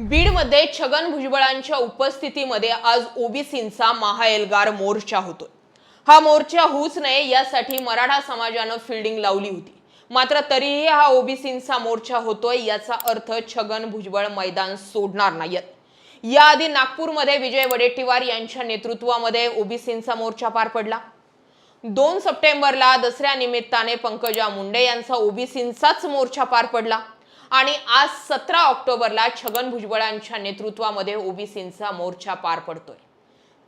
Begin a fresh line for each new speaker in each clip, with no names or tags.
बीडमध्ये छगन भुजबळांच्या उपस्थितीमध्ये आज ओबीसींचा महाएल्गार मोर्चा होतोय. हा मोर्चा होऊच नये यासाठी मराठा समाजानं फिल्डिंग लावली होती. मात्र तरीही हा ओबीसींचा मोर्चा होतोय याचा अर्थ छगन भुजबळ मैदान सोडणार नाहीत याआधी नागपूरमध्ये विजय वडेट्टीवार यांच्या नेतृत्वामध्ये ओबीसींचा मोर्चा पार पडला. दोन सप्टेंबरला दसऱ्या निमित्ताने पंकजा मुंडे यांचा ओबीसींचाच मोर्चा पार पडला. आणि आज सतरा ऑक्टोबरला छगन भुजबळांच्या नेतृत्वामध्ये ओबीसींचा मोर्चा पार पडतोय.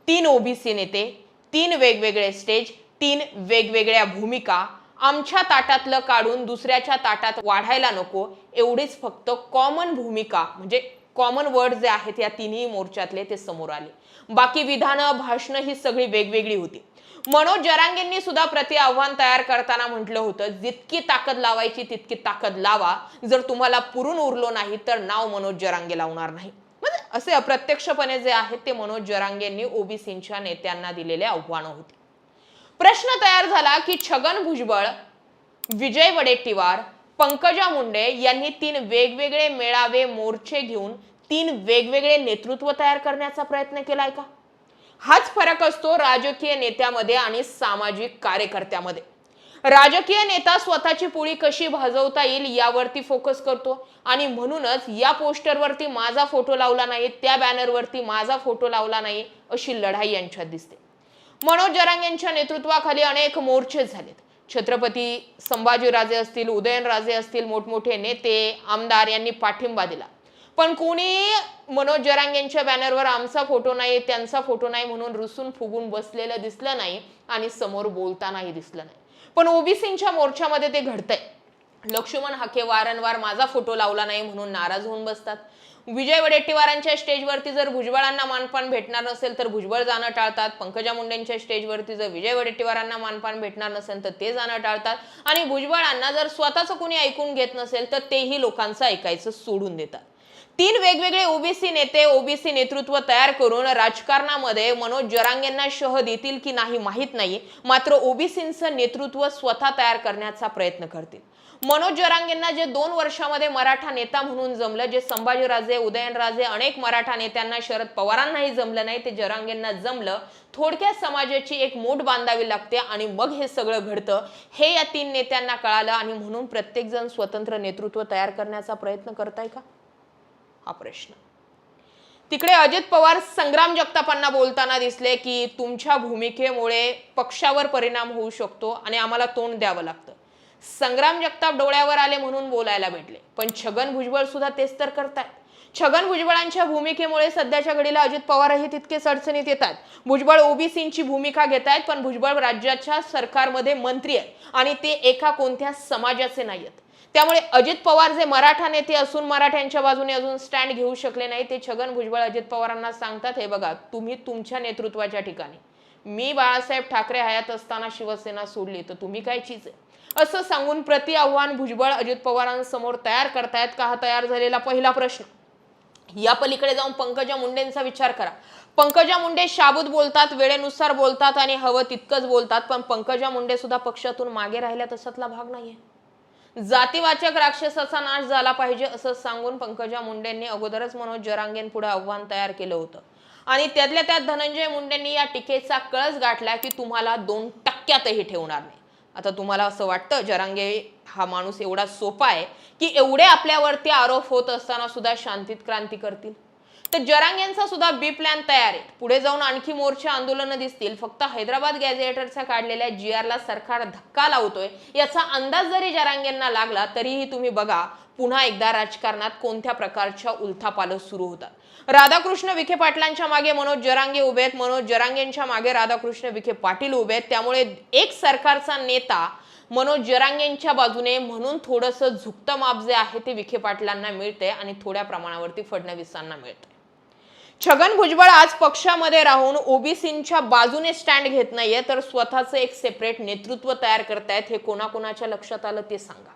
तीन ओबीसी नेते तीन वेगवेगळे स्टेज तीन वेगवेगळ्या भूमिका आमच्या ताटातलं काढून दुसऱ्याच्या ताटात वाढायला नको एवढीच फक्त कॉमन भूमिका म्हणजे कॉमन वर्ड जे आहेत या तिन्ही मोर्चातले ते समोर आले. बाकी विधानं भाषणं ही सगळी वेगवेगळी होती. मनोज जरांगेंनी सुद्धा प्रति आव्हान तयार करताना म्हटलं होतं जितकी ताकद लावायची तितकी ताकद लावा. जर तुम्हाला पुरून उरलो नाही तर नाव मनोज जरांगे लावणार नाही. म्हणजे असे अप्रत्यक्षपणे जे आहेत ते मनोज जरांगेंनी ओबीसींच्या नेत्यांना दिलेले आव्हानं होती. प्रश्न तयार झाला की छगन भुजबळ विजय वडेट्टीवार पंकजा मुंडे यांनी तीन वेगवेगळे मेळावे मोर्चे घेऊन तीन वेगवेगळे नेतृत्व तयार करण्याचा प्रयत्न केलाय का? हाच फरक असतो राजकीय नेत्यामध्ये आणि सामाजिक कार्यकर्त्यामध्ये. राजकीय नेता स्वतःची पोळी कशी भाजवता येईल यावरती फोकस करतो आणि म्हणूनच या पोस्टरवरती माझा फोटो लावला नाही त्या बॅनरवरती माझा फोटो लावला नाही अशी लढाई यांच्यात दिसते. मनोज जरांग यांच्या नेतृत्वाखाली अनेक मोर्चे झालेत. छत्रपती संभाजीराजे असतील उदयनराजे असतील मोठमोठे नेते आमदार यांनी पाठिंबा दिला. पण कोणी मनोज जरांग यांच्या बॅनरवर आमचा फोटो नाही त्यांचा फोटो नाही म्हणून रुसून फुगून बसलेलं दिसलं नाही आणि समोर बोलतानाही दिसलं नाही. पण ओबीसींच्या मोर्चामध्ये ते घडतंय. लक्ष्मण हाके वारंवार माझा फोटो लावला नाही म्हणून नाराज होऊन बसतात. विजय वडेट्टीवारांच्या स्टेजवरती जर भुजबळांना मानपान भेटणार नसेल तर भुजबळ जाणं टाळतात. पंकजा मुंडेंच्या स्टेजवरती जर विजय वडेट्टीवारांना मानपान भेटणार नसेल तर ते जाणं टाळतात. आणि भुजबळांना जर स्वतःचं कोणी ऐकून घेत नसेल तर तेही लोकांचं ऐकायचं सोडून देतात. तीन वेगवेगळे ओबीसी नेते ओबीसी नेतृत्व तयार करून राजकारणामध्ये मनोज जरांगेंना शह देतील की नाही माहीत नाही. मात्र ओबीसींचं नेतृत्व स्वतः तयार करण्याचा प्रयत्न करतील. मनोज जरांगेंना जे दोन वर्षामध्ये मराठा नेता म्हणून जमलं जे संभाजीराजे उदयनराजे अनेक मराठा नेत्यांना शरद पवारांनाही जमलं नाही ते जरांगेंना जमलं. थोडक्यात समाजाची एक मोठ बांधावी लागते आणि मग हे सगळं घडतं. हे या तीन नेत्यांना कळालं आणि म्हणून प्रत्येकजण स्वतंत्र नेतृत्व तयार करण्याचा प्रयत्न करताय का? हा प्रश्न. तिकडे अजित पवार संग्राम जगतापांना बोलताना दिसले की तुमच्या भूमिकेमुळे पक्षावर परिणाम होऊ शकतो आणि आम्हाला तोंड द्यावं लागतं. संग्राम जगताप डोळ्यावर आले म्हणून बोलायला भेटले. पण छगन भुजबळ सुद्धा तेच तर करतायत. छगन भुजबळांच्या भूमिकेमुळे सध्याच्या घडीला अजित पवारही तितकेच अडचणीत येतात. भुजबळ ओबीसींची भूमिका घेत आहेत पण भुजबळ राज्याच्या सरकारमध्ये मंत्री आहेत आणि ते एका कोणत्या समाजाचे नाही आहेत त्यामुळे अजित पवार जे मराठा नेते असून मराठ्यांच्या बाजूने अजून स्टँड घेऊ शकले नाही ते छगन भुजबळ अजित पवारांना सांगतात हे बघा तुम्ही तुमच्या नेतृत्वाच्या ठिकाणी. मी बाळासाहेब ठाकरे हयात असताना शिवसेना सोडली तर तुम्ही काय चीज आहे? असं सांगून प्रति आव्हान भुजबळ अजित पवारांसमोर तयार करतायत का हा तयार झालेला पहिला प्रश्न. या पलीकडे जाऊन पंकजा मुंडेंचा विचार करा. पंकजा मुंडे शाबूत बोलतात वेळेनुसार बोलतात आणि हवं तितकंच बोलतात पण पंकजा मुंडे सुद्धा पक्षातून मागे राहिल्या तसातला भाग नाहीये. जातीवाचक राक्षसाचा नाश झाला पाहिजे असं सांगून पंकजा मुंडेंनी अगोदरच मनोज जरांगेंपुढे आव्हान तयार केलं होतं. आणि त्यातल्या त्यात धनंजय मुंडेंनी या टीकेचा कळस गाठला की तुम्हाला दोन टक्क्यातही ठेवणार नाही. आता तुम्हाला असं वाटतं जरांगे हा माणूस एवढा सोपा आहे की एवढे आपल्यावरती आरोप होत असताना सुद्धा शांतीत क्रांती करतील? तर जरांगेंचा सुद्धा बी प्लॅन तयार आहे. पुढे जाऊन आणखी मोर्चे आंदोलनं दिसतील. फक्त हैदराबाद गॅझेटरच्या काढलेल्या जी आरला सरकार धक्का लावतोय याचा अंदाज जरी जरांगेंना लागला तरीही तुम्ही बघा पुन्हा एकदा राजकारणात कोणत्या प्रकारच्या उलथापाल सुरू होतात. राधाकृष्ण विखे पाटलांच्या मागे मनोज जरांगे उभे आहेत. मनोज जरांगेंच्या मागे राधाकृष्ण विखे पाटील उभे आहेत. त्यामुळे एक सरकारचा नेता मनोज जरांगेंच्या बाजूने म्हणून थोडंसं झुकतं माप जे आहे ते विखे पाटलांना मिळते आणि थोड्या प्रमाणावरती फडणवीसांना मिळते छगन भुजबळ आज पक्षामध्ये राहून ओबीसींच्या बाजूने स्टँड घेत नाहीये तर स्वतःचं एक सेपरेट नेतृत्व तयार करतायत हे कोणाकोणाच्या लक्षात आलं ते सांगा.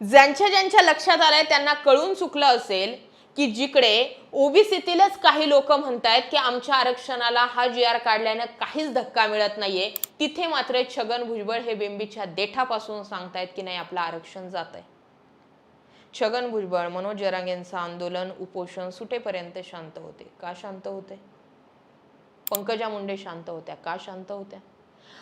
ज्यांच्या ज्यांच्या लक्षात आलंय त्यांना कळून चुकलं असेल की जिकडे ओबीसीतीलच काही लोक म्हणतायत की आमच्या आरक्षणाला हा जी आर काढल्यानं काहीच धक्का मिळत नाहीये तिथे मात्र छगन भुजबळ हे बेंबीच्या देठापासून सांगतायत की नाही आपलं आरक्षण जात आहे छगन भुजबळ मनोज जरांगेंचं आंदोलन उपोषण सुटेपर्यंत शांत होते. का शांत होते? पंकजा मुंडे शांत होत्या. का शांत होत्या?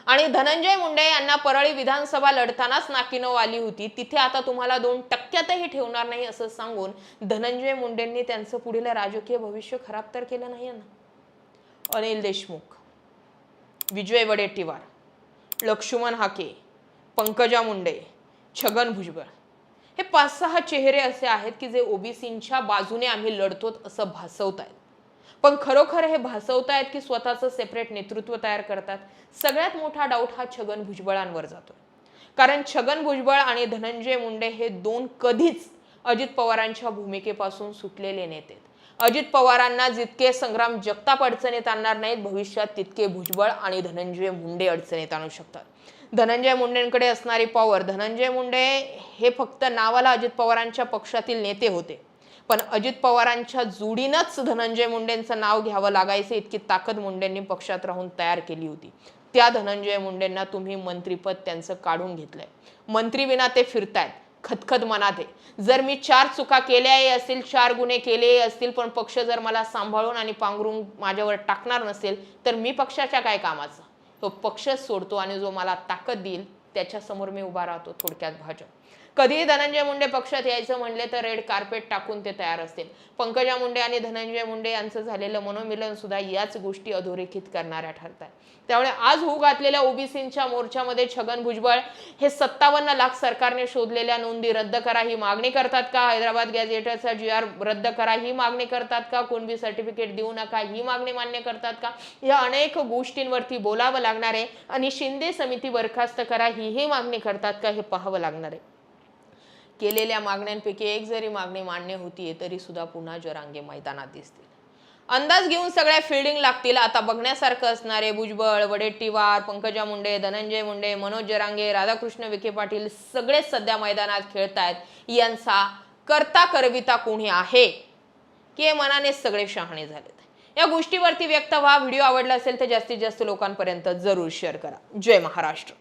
आणि धनंजय मुंडे यांना परळी विधानसभा लढतानाच नाकीनव आली होती. तिथे आता तुम्हाला दोन टक्क्यातही ठेवणार नाही असं सांगून धनंजय मुंडेंनी त्यांचं पुढील राजकीय भविष्य खराब तर केलं नाही ना अनिल देशमुख विजय वडेट्टीवार लक्ष्मण हाके पंकजा मुंडे छगन भुजबळ. हे पाच सहा चेहरे असे आहेत की जे ओबीसींच्या बाजूने आम्ही लढतोत असं भासवत आहेत पण खरोखर हे भासवतायत की स्वतःचं सेपरेट नेतृत्व तयार करतात? सगळ्यात मोठा डाऊट हा छगन भुजबळांवर जातो. कारण छगन भुजबळ आणि धनंजय मुंडे हे दोन कधीच अजित पवारांच्या भूमिकेपासून सुटलेले नेते अजित पवारांना जितके संग्राम जगताप अडचणीत आणणार नाहीत भविष्यात तितके भुजबळ आणि धनंजय मुंडे अडचणीत आणू शकतात. धनंजय मुंडेंकडे असणारी पॉवर धनंजय मुंडे हे फक्त नावाला अजित पवारांच्या पक्षातील नेते होते. पण अजित पवारांच्या जोडीनंच धनंजय मुंडेंचं नाव घ्यावं लागायचं इतकी ताकद मुंडेंनी पक्षात राहून तयार केली होती. त्या धनंजय मुंडेंना तुम्ही मंत्रीपद त्यांचं काढून घेतलंय. मंत्रीविना ते फिरतायत खतखत मनात. आहे जर मी चार चुका केल्याही असतील चार गुन्हे केलेही असतील पण पक्ष जर मला सांभाळून आणि पांघरून माझ्यावर टाकणार नसेल तर मी पक्षाच्या काय कामाचं? तो पक्षच सोडतो आणि जो मला ताकद देईल त्याच्यासमोर मी उभा राहतो थोडक्यात भाजप. कधीही धनंजय मुंडे पक्षात यायचं म्हणले तर रेड कार्पेट टाकून ते तयार असतील. पंकजा मुंडे आणि धनंजय मुंडे यांचं झालेलं मनोमिलन सुद्धा याच गोष्टी अधोरेखित करणाऱ्या ठरतात त्यामुळे आज होऊ घातलेल्या ओबीसींच्या मोर्चामध्ये छगन भुजबळ हे सत्तावन्न लाख सरकारने शोधलेल्या नोंदी रद्द करा ही मागणी करतात का? हैदराबाद गॅझेटरचा जी आर रद्द करा ही मागणी करतात का? कुणबी सर्टिफिकेट देऊ नका ही मागणी मान्य करतात का? या अनेक गोष्टींवरती बोलावं लागणार आहे आणि शिंदे समिती बरखास्त करा ही मागणी करतात का हे पाहावं लागणार आहे. केलेल्या मागण्यांपैकी एक जरी मागणी मान्य होतीये तरी सुद्धा पुन्हा जरांगे मैदानात दिसतील. अंदाज घेऊन सगळ्या फिल्डिंग लागतील. आता बघण्यासारखं असणारे भुजबळ वडेट्टीवार पंकजा मुंडे धनंजय मुंडे मनोज जरांगे राधाकृष्ण विखे पाटील सगळेच सध्या मैदानात खेळतायत. यांचा करता करविता कोणी आहे? की हे मनाने सगळे शहाणे झालेत. या गोष्टीवरती व्यक्त व्हा. व्हिडिओ आवडला असेल तर जास्तीत जास्त लोकांपर्यंत जरूर शेअर करा. जय महाराष्ट्र.